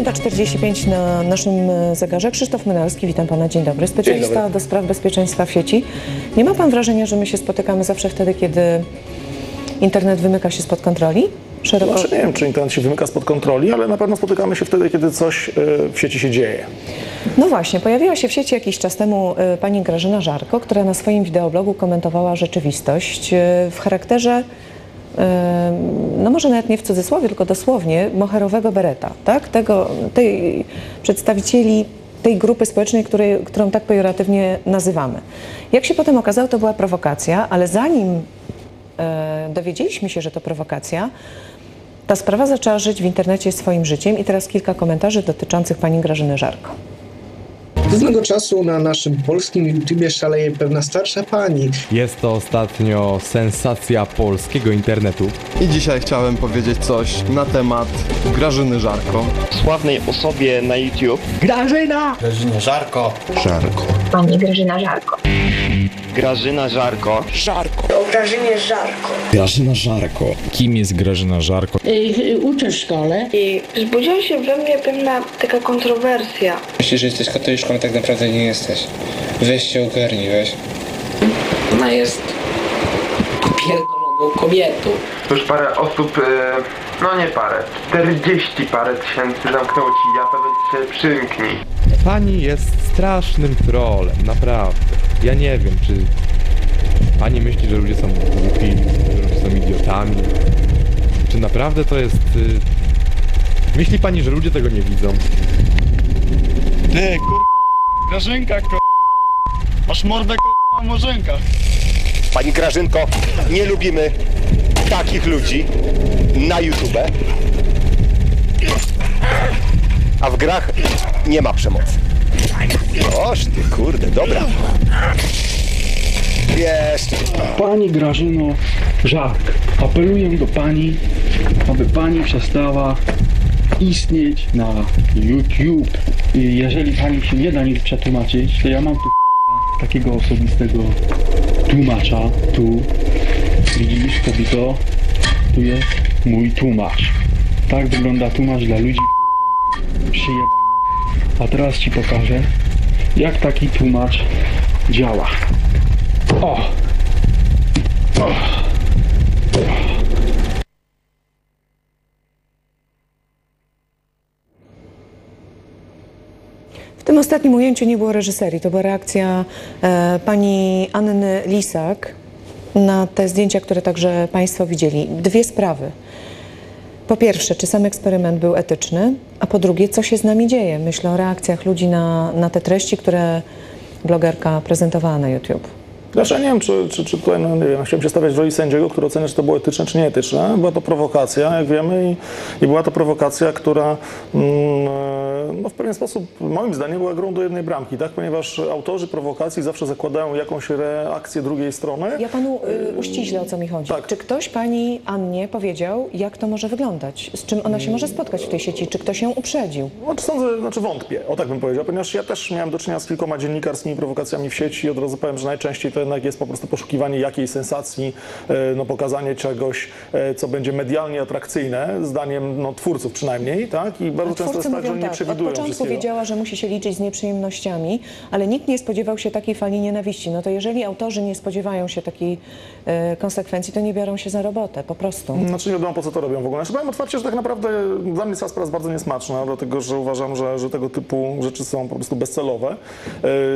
Minuta 45 na naszym e, zegarze. Krzysztof Mynalski, witam pana, dzień dobry. Specjalista dobry. do spraw bezpieczeństwa w sieci. Nie ma pan wrażenia, że my się spotykamy zawsze wtedy, kiedy internet wymyka się spod kontroli? Szeroko. Znaczy, nie wiem, czy internet się wymyka spod kontroli, ale na pewno spotykamy się wtedy, kiedy coś e, w sieci się dzieje. No właśnie, pojawiła się w sieci jakiś czas temu e, pani Grażyna Żarko, która na swoim wideoblogu komentowała rzeczywistość w charakterze, no może nawet nie w cudzysłowie, tylko dosłownie, moherowego bereta, tak? Tego, tej przedstawicieli tej grupy społecznej, której, którą tak pejoratywnie nazywamy. Jak się potem okazało, to była prowokacja, ale zanim e, dowiedzieliśmy się, że to prowokacja, ta sprawa zaczęła żyć w internecie swoim życiem i teraz kilka komentarzy dotyczących pani Grażyny Żarko. Od pewnego czasu na naszym polskim YouTubie szaleje pewna starsza pani. Jest to ostatnio sensacja polskiego internetu. I dzisiaj chciałem powiedzieć coś na temat Grażyny Żarko. sławnej osobie na YouTube, Grażyna Żarko. Pani Grażyna Żarko. Grażyna Żarko, Grażyna Żarko. Kim jest Grażyna Żarko? Y, uczę w szkole. I wzbudziła się we mnie pewna taka kontrowersja. Myślisz, że jesteś katoliczką, a tak naprawdę nie jesteś. Weź się ogarnij, weź. Ona jest pierdoloną kobietą. Już parę osób, e, no nie parę, 40 parę tysięcy zamknęło ci ja, to się przymknij. Pani jest strasznym trolem, naprawdę. Ja nie wiem, czy pani myśli, że ludzie są głupi, że ludzie są idiotami. Czy naprawdę to jest. Y... Myśli pani, że ludzie tego nie widzą? Ty, kur... Grażynka, kur... Masz mordę, kur... Morzynka. Pani Grażynko, nie lubimy takich ludzi na YouTube. A w grach nie ma przemocy. Oż ty, kurde, dobra. Jeszcze. Pani Grażyno Żark, apeluję do Pani, aby Pani przestała istnieć na YouTube. I jeżeli Pani się nie da nic przetłumaczyć, to ja mam tu takiego osobistego tłumacza. Tu widzisz, kobito, tu jest mój tłumacz. Tak wygląda tłumacz dla ludzi k***a, przyjebanych. A teraz Ci pokażę, jak taki tłumacz działa. O! O! W tym ostatnim ujęciu nie było reżyserii, to była reakcja e, pani Anny Lisak na te zdjęcia, które także Państwo widzieli. Dwie sprawy. Po pierwsze, czy sam eksperyment był etyczny, a po drugie, co się z nami dzieje? Myślę o reakcjach ludzi na, na te treści, które blogerka prezentowała na YouTube. Znaczy, ja nie wiem, czy, czy, czy tutaj, no nie wiem, chciałem się stawiać w roli sędziego, który ocenia, czy to było etyczne, czy nieetyczne. Była to prowokacja, jak wiemy, i, i była to prowokacja, która mm, no, w pewien sposób, moim zdaniem, była grą do jednej bramki, tak? Ponieważ autorzy prowokacji zawsze zakładają jakąś reakcję drugiej strony. Ja panu y, uściślę, o co mi chodzi. Tak. Czy ktoś pani Annie powiedział, jak to może wyglądać? Z czym ona się może spotkać w tej sieci? Czy ktoś ją uprzedził? Znaczy sądzę, znaczy wątpię, o tak bym powiedział, ponieważ ja też miałem do czynienia z kilkoma dziennikarskimi prowokacjami w sieci i od razu powiem, że najczęściej to jednak jest po prostu poszukiwanie jakiejś sensacji, e, no, pokazanie czegoś, e, co będzie medialnie atrakcyjne, zdaniem no, twórców przynajmniej, tak? I bardzo często jest tak, że oni nie tak, od początku wiedziała, że musi się liczyć z nieprzyjemnościami, ale nikt nie spodziewał się takiej fali nienawiści. No to jeżeli autorzy nie spodziewają się takiej e, konsekwencji, to nie biorą się za robotę, po prostu. Znaczy nie wiadomo po co to robią w ogóle. Znaczy powiem otwarcie, że tak naprawdę dla mnie cała sprawa jest bardzo niesmaczna, dlatego że uważam, że, że tego typu rzeczy są po prostu bezcelowe.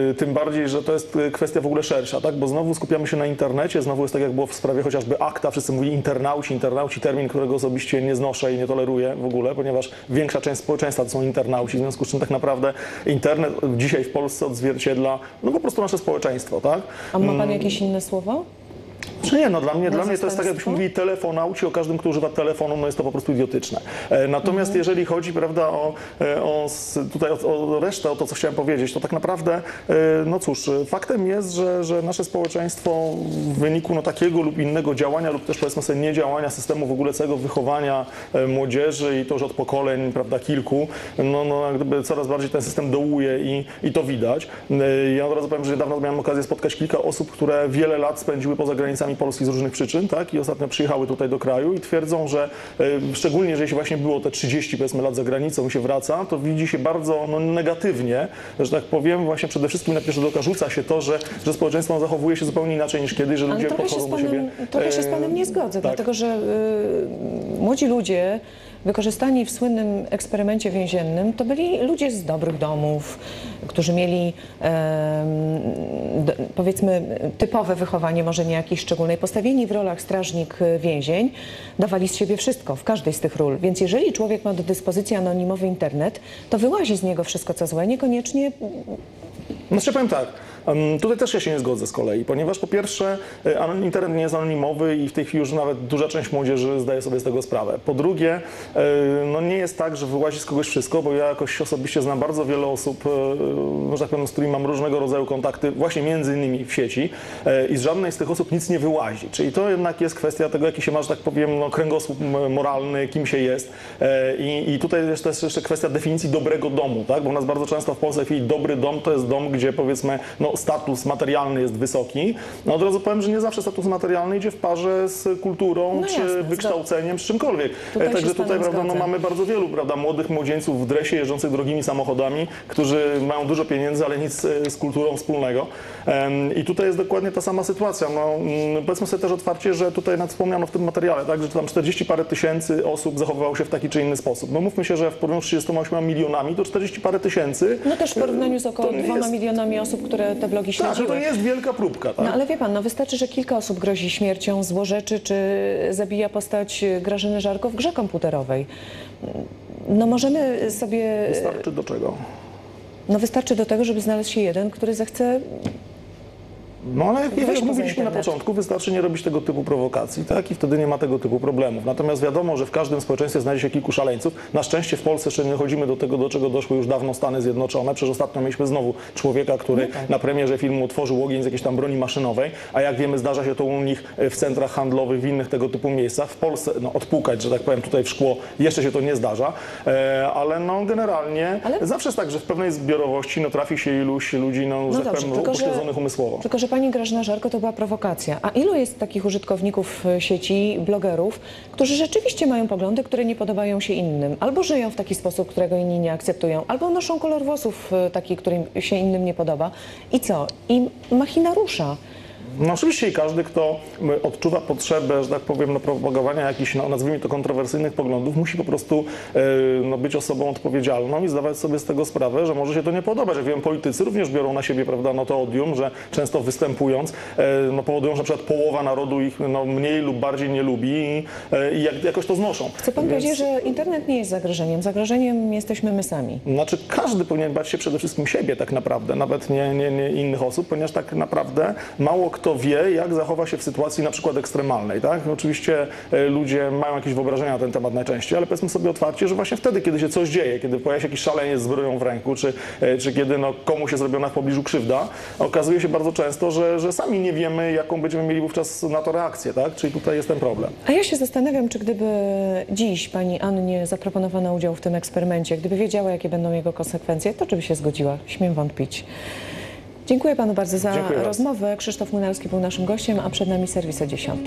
Yy, tym bardziej, że to jest kwestia w ogóle szersza, tak? Bo znowu skupiamy się na internecie, znowu jest tak jak było w sprawie chociażby akta, wszyscy mówili internauci, internauci, termin, którego osobiście nie znoszę i nie toleruję w ogóle, ponieważ większa część społeczeństwa to są internauci, w związku z czym tak naprawdę internet dzisiaj w Polsce odzwierciedla no po prostu nasze społeczeństwo, tak? A ma pan jakieś inne słowo? Czy nie, no dla mnie, dla mnie to jest tak, jakbyśmy mówili telefonauci o każdym, kto używa telefonu, no jest to po prostu idiotyczne. E, Natomiast Mhm. jeżeli chodzi, prawda, o, e, o, tutaj o, o resztę, o to, co chciałem powiedzieć, to tak naprawdę, e, no cóż, faktem jest, że, że nasze społeczeństwo w wyniku no, takiego lub innego działania lub też powiedzmy sobie niedziałania systemu w ogóle całego wychowania młodzieży i to już od pokoleń, prawda, kilku, no, no gdyby coraz bardziej ten system dołuje i, i to widać. Ja od razu powiem, że niedawno miałem okazję spotkać kilka osób, które wiele lat spędziły poza granicami obywatelami Polski z różnych przyczyn, tak? I ostatnio przyjechały tutaj do kraju i twierdzą, że e, szczególnie jeżeli się właśnie było te 30 powiedzmy lat za granicą i się wraca, to widzi się bardzo no, negatywnie, że tak powiem, właśnie przede wszystkim na pierwszy oka rzuca się to, że, że społeczeństwo zachowuje się zupełnie inaczej niż kiedyś, że ludzie podchodzą do siebie. trochę się z panem nie zgodzę, tak. dlatego że y, młodzi ludzie wykorzystani w słynnym eksperymencie więziennym to byli ludzie z dobrych domów, którzy mieli powiedzmy typowe wychowanie, może nie jakieś szczególne, postawieni w rolach strażnik więzień, dawali z siebie wszystko w każdej z tych ról. Więc jeżeli człowiek ma do dyspozycji anonimowy internet, to wyłazi z niego wszystko co złe, niekoniecznie Znaczy powiem tak, tutaj też ja się nie zgodzę z kolei, ponieważ po pierwsze e, internet nie jest anonimowy i w tej chwili już nawet duża część młodzieży zdaje sobie z tego sprawę. Po drugie, e, no nie jest tak, że wyłazi z kogoś wszystko, bo ja jakoś osobiście znam bardzo wiele osób, e, tak powiem, z którymi mam różnego rodzaju kontakty, właśnie między innymi w sieci i z żadnej z tych osób nic nie wyłazi. Czyli to jednak jest kwestia tego, jaki się ma, że tak powiem, no, kręgosłup moralny, kim się jest. I, i tutaj jest jeszcze kwestia definicji dobrego domu, tak? bo u nas bardzo często w Polsce w dobry dom to jest dom, gdzie powiedzmy no, status materialny jest wysoki. No od razu powiem, że nie zawsze status materialny idzie w parze z kulturą, No czy jasne, wykształceniem, czy czymkolwiek. Tutaj E, Także tutaj prawda, no, mamy bardzo wielu prawda, młodych młodzieńców w dresie jeżdżących drogimi samochodami, którzy mają dużo pieniędzy, ale nic e, z kulturą wspólnego. I tutaj jest dokładnie ta sama sytuacja. No, mm, powiedzmy sobie też otwarcie, że tutaj nad wspomniano w tym materiale, tak, że tam 40 parę tysięcy osób zachowywało się w taki czy inny sposób. No mówmy się, że w porównaniu z 38 milionami to 40 parę tysięcy. no też w porównaniu z około to nie dwoma jest- milionami osób, które te blogi Tak, śledziły. to nie jest wielka próbka, tak? No ale wie pan, no wystarczy, że kilka osób grozi śmiercią, złorzeczy czy zabija postać Grażyny Żarko w grze komputerowej. No możemy sobie... Wystarczy do czego? No wystarczy do tego, żeby znaleźć się jeden, który zechce... No ale jak, jak mówiliśmy na początku, wystarczy nie robić tego typu prowokacji, tak? I wtedy nie ma tego typu problemów. Natomiast wiadomo, że w każdym społeczeństwie znajdzie się kilku szaleńców. Na szczęście w Polsce jeszcze nie dochodzimy do tego, do czego doszły już dawno Stany Zjednoczone. Przecież ostatnio mieliśmy znowu człowieka, który na premierze filmu otworzył ogień z jakiejś tam broni maszynowej, a jak wiemy zdarza się to u nich w centrach handlowych, w innych tego typu miejscach. W Polsce, no odpukać, że tak powiem, tutaj w szkło jeszcze się to nie zdarza, e, ale no generalnie Ale- zawsze jest tak, że w pewnej zbiorowości no, trafi się iluś ludzi, no, że No tak dobrze, powiem, że- upośledzonych umysłowo. Tylko, że pani Grażyna Żarko to była prowokacja. A ilu jest takich użytkowników e, sieci, blogerów, którzy rzeczywiście mają poglądy, które nie podobają się innym? Albo żyją w taki sposób, którego inni nie akceptują, albo noszą kolor włosów e, taki, który się innym nie podoba. I co? I machina rusza. No oczywiście i każdy, kto m, odczuwa potrzebę, że tak powiem, no, propagowania jakichś, no, nazwijmy to, kontrowersyjnych poglądów, musi po prostu e, no, być osobą odpowiedzialną i zdawać sobie z tego sprawę, że może się to nie podobać. Jak wiem, politycy również biorą na siebie, prawda, no to odium, że często występując, e, no, powodują, że na przykład połowa narodu ich no, mniej lub bardziej nie lubi i, e, i jak, jakoś to znoszą. Chce pan Więc- powiedzieć, że internet nie jest zagrożeniem. Zagrożeniem jesteśmy my sami. Znaczy każdy powinien bać się przede wszystkim siebie tak naprawdę, nawet nie, nie, nie innych osób, ponieważ tak naprawdę mało kto wie, jak zachowa się w sytuacji na przykład ekstremalnej, tak? Oczywiście e, ludzie mają jakieś wyobrażenia na ten temat najczęściej, ale powiedzmy sobie otwarcie, że właśnie wtedy, kiedy się coś dzieje, kiedy pojawia się jakiś szaleniec z bronią w ręku, czy, e, czy kiedy no, komuś jest zrobiona w pobliżu krzywda, okazuje się bardzo często, że, że sami nie wiemy, jaką będziemy mieli wówczas na to reakcję, tak? Czyli tutaj jest ten problem. A ja się zastanawiam, czy gdyby dziś pani Annie zaproponowano udział w tym eksperymencie, gdyby wiedziała, jakie będą jego konsekwencje, to czy by się zgodziła? Śmiem wątpić. Dziękuję panu bardzo za Dziękuję rozmowę. Krzysztof Młynarski był naszym gościem, a przed nami serwis o 10.